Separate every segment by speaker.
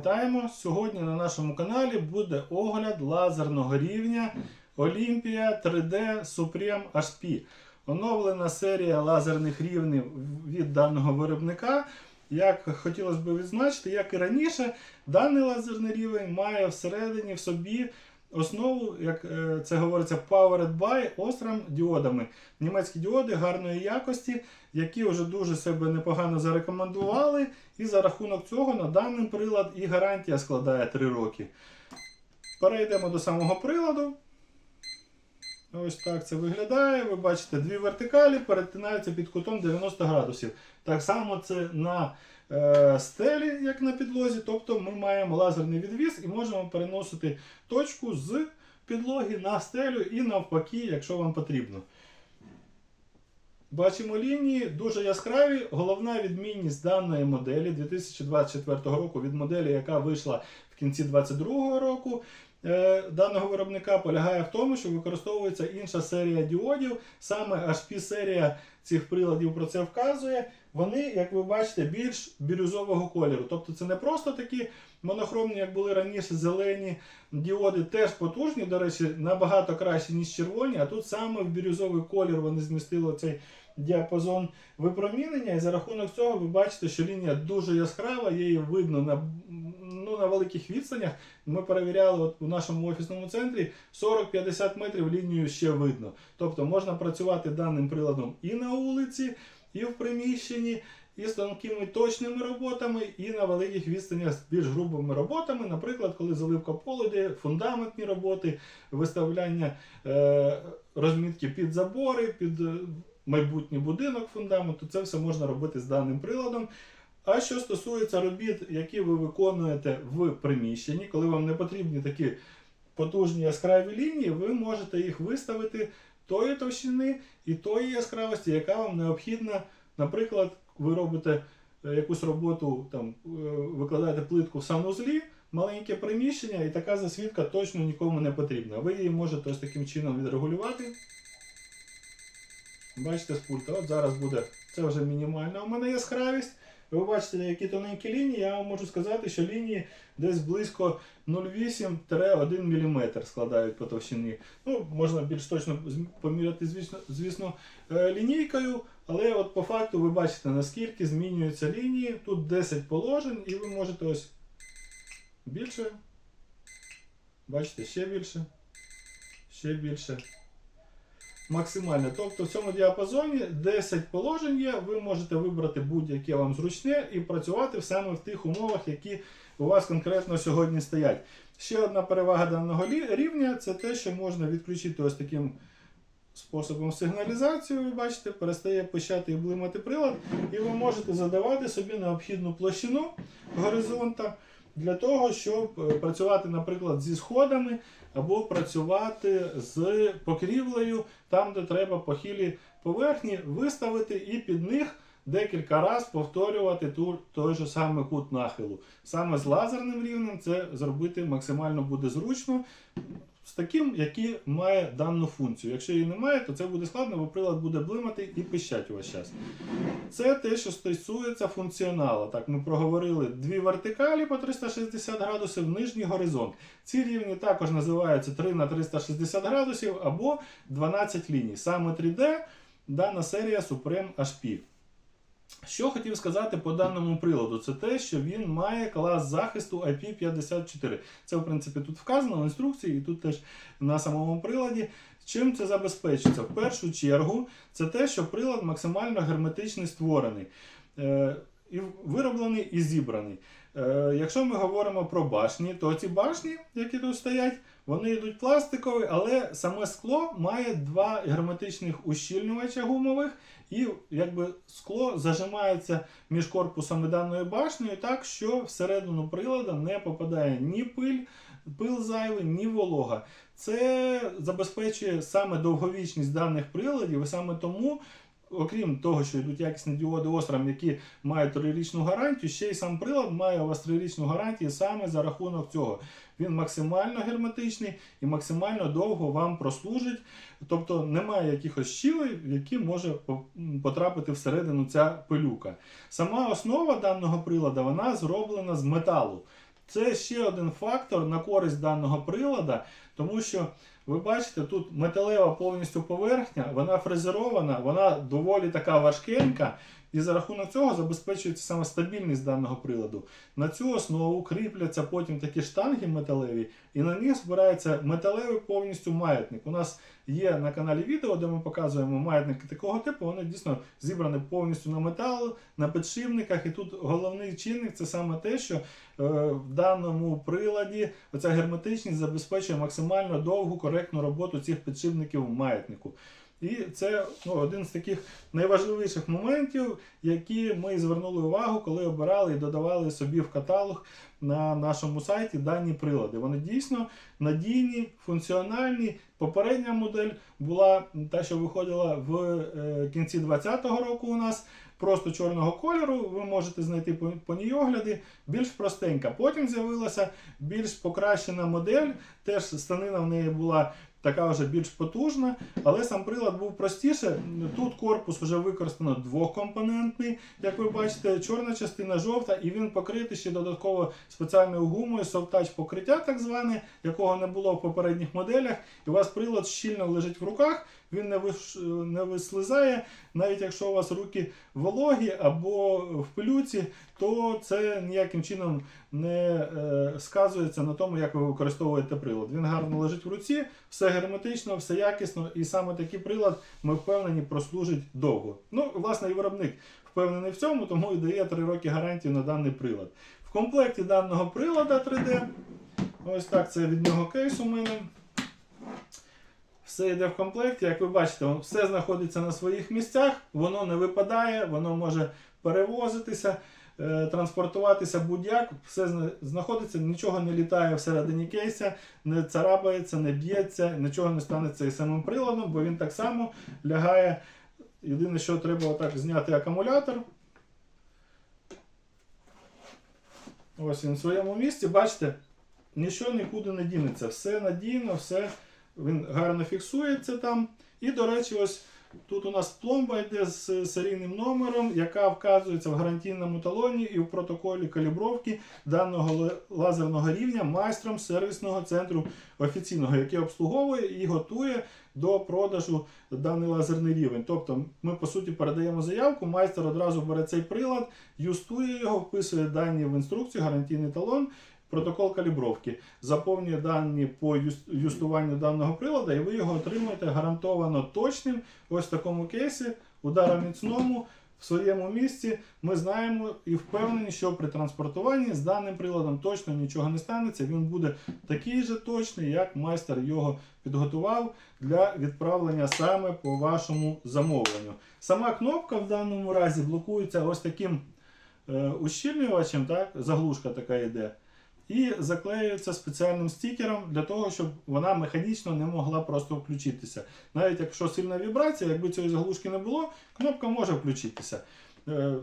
Speaker 1: Вітаємо! Сьогодні на нашому каналі буде огляд лазерного рівня Olympia 3D Supreme HP. Оновлена серія лазерних рівнів від даного виробника. Як хотілося б відзначити, як і раніше, даний лазерний рівень має всередині в собі основу, як е, це говориться, Powered by Osram діодами. Німецькі діоди гарної якості, які вже дуже себе непогано зарекомендували. І за рахунок цього на даний прилад і гарантія складає 3 роки. Перейдемо до самого приладу. Ось так це виглядає. Ви бачите, дві вертикалі перетинаються під кутом 90 градусів. Так само це на стелі, як на підлозі. Тобто ми маємо лазерний відвіз і можемо переносити точку з підлоги на стелю і навпаки, якщо вам потрібно. Бачимо лінії дуже яскраві. Головна відмінність даної моделі 2024 року від моделі, яка вийшла в кінці 2022 року. Е, Даного виробника полягає в тому, що використовується інша серія діодів. Саме HP серія цих приладів про це вказує. Вони, як ви бачите, більш бірюзового кольору. Тобто це не просто такі монохромні, як були раніше, зелені діоди, теж потужні, до речі, набагато краще, ніж червоні. А тут саме в бірюзовий колір вони змістили цей діапазон випромінення, і за рахунок цього ви бачите, що лінія дуже яскрава, її видно на, ну, на великих відстанях. Ми перевіряли от у нашому офісному центрі 40-50 метрів лінію ще видно. Тобто можна працювати даним приладом і на вулиці, і в приміщенні. І з тонкими точними роботами, і на великих відстанях з більш грубими роботами, наприклад, коли заливка полу фундаментні роботи, виставляння е, розмітки під забори, під е, майбутній будинок фундаменту, це все можна робити з даним приладом. А що стосується робіт, які ви виконуєте в приміщенні, коли вам не потрібні такі потужні яскраві лінії, ви можете їх виставити тої товщини і тої яскравості, яка вам необхідна. Наприклад, ви робите е, якусь роботу, там, е, викладаєте плитку в санузлі, маленьке приміщення, і така засвітка точно нікому не потрібна. Ви її можете ось таким чином відрегулювати. Бачите з пульта, от зараз буде це вже мінімальна у мене яскравість. Ви бачите, які тоненькі лінії, я вам можу сказати, що лінії десь близько 0,8-1 мм складають по товщині. Ну, можна більш точно поміряти, звісно, звісно, е, лінійкою, але от по факту ви бачите, наскільки змінюються лінії. Тут 10 положень, і ви можете ось більше. Бачите, ще більше, ще більше. Максимально. Тобто в цьому діапазоні 10 положень є, ви можете вибрати будь-яке вам зручне і працювати саме в тих умовах, які у вас конкретно сьогодні стоять. Ще одна перевага даного рівня це те, що можна відключити ось таким способом сигналізацію. Ви бачите, перестає пищати і блимати прилад, і ви можете задавати собі необхідну площину горизонта для того, щоб е, працювати, наприклад, зі сходами або працювати з покрівлею, там, де треба похилі поверхні, виставити і під них декілька разів повторювати ту, той же самий кут нахилу. Саме з лазерним рівнем це зробити максимально буде зручно. З таким, який має дану функцію. Якщо її немає, то це буде складно, бо прилад буде блимати і пищать увесь час. Це те, що стосується функціоналу. Так, ми проговорили дві вертикалі по 360 градусів, нижній горизонт. Ці рівні також називаються 3 на 360 градусів або 12 ліній. Саме 3D дана серія Supreme HP. Що хотів сказати по даному приладу, це те, що він має клас захисту IP54. Це, в принципі, тут вказано в інструкції, і тут теж на самому приладі. Чим це забезпечується? В першу чергу, це те, що прилад максимально герметичний створений. Е, і вироблений і зібраний. Е, якщо ми говоримо про башні, то ці башні, які тут стоять, вони йдуть пластикові, але саме скло має два герметичних ущільнювача гумових, і якби скло зажимається між корпусом і даною башнею так, що всередину прилада не попадає ні пиль, пил зайвий, ні волога. Це забезпечує саме довговічність даних приладів, і саме тому. Окрім того, що йдуть якісні діоди Osram, які мають трирічну гарантію, ще й сам прилад має у вас трирічну гарантію саме за рахунок цього. Він максимально герметичний і максимально довго вам прослужить. Тобто немає якихось щілей, в які може потрапити всередину ця пилюка. Сама основа даного прилада вона зроблена з металу. Це ще один фактор на користь даного прилада, тому що ви бачите, тут металева повністю поверхня, вона фрезерована, вона доволі така важкенька, і за рахунок цього забезпечується саме стабільність даного приладу. На цю основу кріпляться потім такі штанги металеві, і на них збирається металевий повністю маятник. У нас є на каналі відео, де ми показуємо маятники такого типу. Вони дійсно зібрані повністю на метал, на підшипниках. І тут головний чинник це саме те, що е, в даному приладі оця герметичність забезпечує максимально довгу коректну роботу цих підшипників в маятнику. І це ну, один з таких найважливіших моментів, які ми звернули увагу, коли обирали і додавали собі в каталог на нашому сайті дані прилади. Вони дійсно надійні, функціональні. Попередня модель була та, що виходила в е, кінці 2020 року у нас. Просто чорного кольору, ви можете знайти по, по ній огляди, більш простенька. Потім з'явилася більш покращена модель, теж станина в неї була така вже більш потужна, але сам прилад був простіше. Тут корпус вже використано двохкомпонентний, як ви бачите, чорна частина жовта, і він покритий ще додатково спеціальною гумою, софтач покриття, так зване, якого не було в попередніх моделях. І у вас прилад щільно лежить в руках, він не виш... не вислизає, навіть якщо у вас руки вологі або в пилюці, то це ніяким чином не е, сказується на тому, як ви використовуєте прилад. Він гарно лежить в руці, все герметично, все якісно, і саме такий прилад, ми впевнені, прослужить довго. Ну, власне, і виробник впевнений в цьому, тому і дає 3 роки гарантію на даний прилад. В комплекті даного прилада 3D, ось так це від нього кейс у мене. Все йде в комплекті, як ви бачите, все знаходиться на своїх місцях, воно не випадає, воно може перевозитися, транспортуватися будь-як, все знаходиться, нічого не літає всередині кейса, не царапається, не б'ється, нічого не станеться із самим приладом, бо він так само лягає. Єдине, що треба отак зняти акумулятор. Ось він в своєму місці, бачите, нічого нікуди не дінеться. Все надійно, все він гарно фіксується там. І, до речі, ось тут у нас пломба йде з серійним номером, яка вказується в гарантійному талоні і в протоколі калібровки даного лазерного рівня майстром сервісного центру офіційного, який обслуговує і готує до продажу даний лазерний рівень. Тобто ми, по суті, передаємо заявку, майстер одразу бере цей прилад, юстує його, вписує дані в інструкцію, гарантійний талон. Протокол калібровки заповнює дані по юстуванню даного приладу, і ви його отримаєте гарантовано точним. Ось в такому кейсі, ударом міцному, в своєму місці. Ми знаємо і впевнені, що при транспортуванні з даним приладом точно нічого не станеться. Він буде такий же точний, як майстер його підготував для відправлення саме по вашому замовленню. Сама кнопка в даному разі блокується ось таким е, ущільнювачем, так, заглушка така йде. І заклеюється спеціальним стікером для того, щоб вона механічно не могла просто включитися. Навіть якщо сильна вібрація, якби цієї заглушки не було, кнопка може включитися е,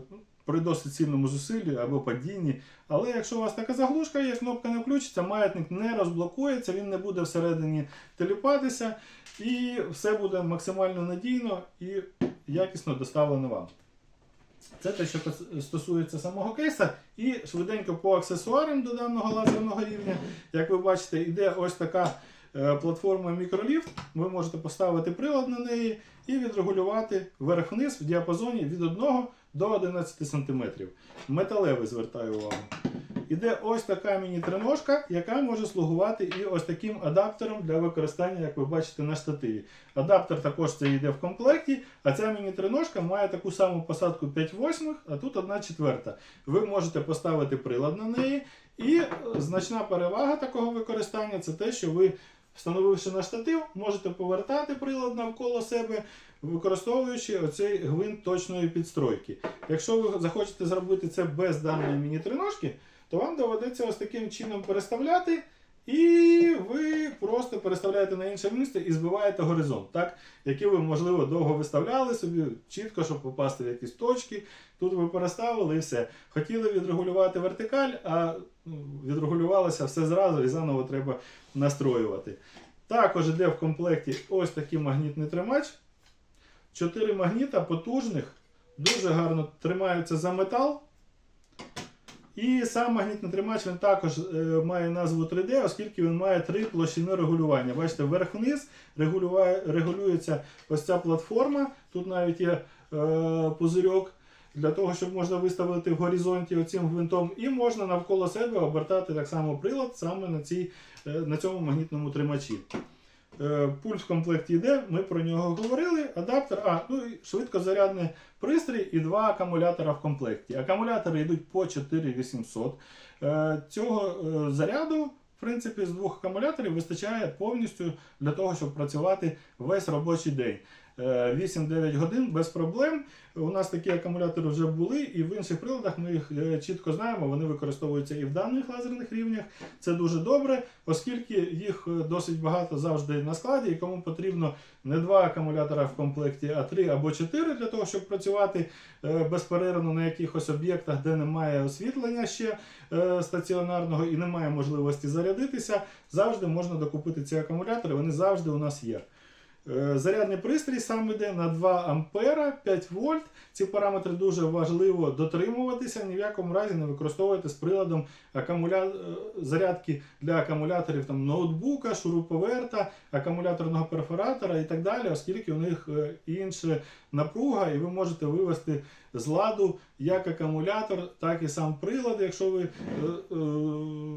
Speaker 1: при досить сильному зусиллі або падінні. Але якщо у вас така заглушка є, кнопка не включиться, маятник не розблокується, він не буде всередині теліпатися, і все буде максимально надійно і якісно доставлено вам. Це те, що стосується самого кейса. І швиденько по аксесуарам до даного лазерного рівня. Як ви бачите, йде ось така е, платформа мікроліфт. Ви можете поставити прилад на неї і відрегулювати верх-вниз в діапазоні від 1 до 11 см. Металевий звертаю увагу. Іде ось така міні-треножка, яка може слугувати і ось таким адаптером для використання, як ви бачите, на штативі. Адаптер також це йде в комплекті, а ця міні-треножка має таку саму посадку 5 восьмих, а тут 1 четверта. Ви можете поставити прилад на неї. І е, значна перевага такого використання це те, що ви, встановивши на штатив, можете повертати прилад навколо себе, використовуючи оцей гвинт точної підстройки. Якщо ви захочете зробити це без даної міні-треножки, то вам доведеться ось таким чином переставляти, і ви просто переставляєте на інше місце і збиваєте горизонт, так? який ви, можливо, довго виставляли собі, чітко, щоб попасти в якісь точки. Тут ви переставили і все. Хотіли відрегулювати вертикаль, а ну, відрегулювалося все зразу і заново треба настроювати. Також йде в комплекті ось такий магнітний тримач. Чотири магніта потужних, дуже гарно тримаються за метал. І сам магнітний тримач він також е, має назву 3D, оскільки він має три площини регулювання. Бачите, вверх-вниз регулюється ось ця платформа. Тут навіть є е, пузирьок для того, щоб можна виставити в горизонті оцим гвинтом, і можна навколо себе обертати так само прилад саме на, цій, е, на цьому магнітному тримачі. Е, Пульс в комплекті йде, ми про нього говорили. Адаптер, а, ну і швидкозарядний пристрій і два акумулятора в комплекті. Акумулятори йдуть по 4800. Е, Цього е, заряду, в принципі, з двох акумуляторів вистачає повністю для того, щоб працювати весь робочий день. Е, 8-9 годин без проблем. У нас такі акумулятори вже були, і в інших приладах ми їх е, чітко знаємо. Вони використовуються і в даних лазерних рівнях. Це дуже добре, оскільки їх е, досить багато завжди на складі, і кому потрібно не два акумулятора в комплекті, а три або чотири для того, щоб працювати е, безперервно на якихось об'єктах, де немає освітлення ще е, стаціонарного і немає можливості зарядитися. Завжди можна докупити ці акумулятори. Вони завжди у нас є. Е, Зарядний пристрій сам йде на 2 ампера, 5 вольт. Ці параметри дуже важливо дотримуватися. Ні в якому разі не використовувати з приладом акумуля... е, зарядки для акумуляторів там, ноутбука, шуруповерта, акумуляторного перфоратора і так далі, оскільки у них е, інша напруга, і ви можете вивести з ладу як акумулятор, так і сам прилад, якщо ви е, е,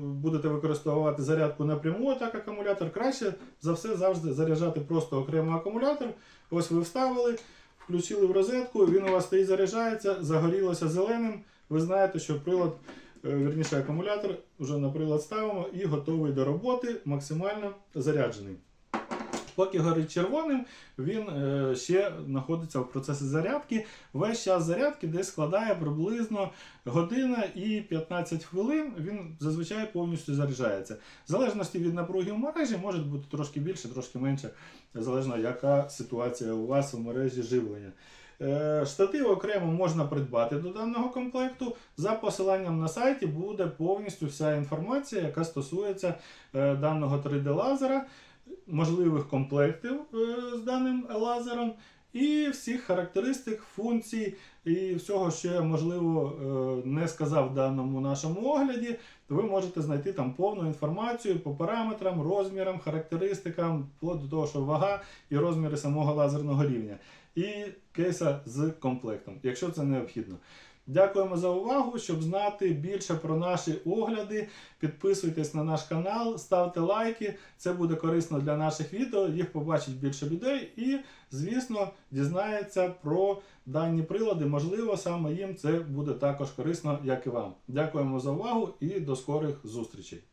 Speaker 1: будете використовувати зарядку напряму, так акумулятор краще за все завжди заряджати просто окремо акумулятор. Ось ви вставили, включили в розетку, він у вас стоїть заряджається, загорілося зеленим. Ви знаєте, що прилад, е, вірніше акумулятор, вже на прилад ставимо і готовий до роботи, максимально заряджений. Поки горить червоним, він е, ще знаходиться в процесі зарядки. Весь час зарядки десь складає приблизно година і 15 хвилин. Він зазвичай повністю заряджається. В залежності від напруги в мережі може бути трошки більше, трошки менше, залежно яка ситуація у вас у мережі живлення. Е, Штатив окремо можна придбати до даного комплекту. За посиланням на сайті буде повністю вся інформація, яка стосується е, даного 3D-лазера, можливих комплектів е, з даним лазером. І всіх характеристик, функцій і всього, що я можливо е, не сказав в даному нашому огляді, то ви можете знайти там повну інформацію по параметрам, розмірам, характеристикам, до того, що вага і розміри самого лазерного рівня, і кейса з комплектом, якщо це необхідно. Дякуємо за увагу. Щоб знати більше про наші огляди, підписуйтесь на наш канал, ставте лайки. Це буде корисно для наших відео. Їх побачить більше людей і, звісно, дізнається про дані прилади. Можливо, саме їм це буде також корисно, як і вам. Дякуємо за увагу і до скорих зустрічей.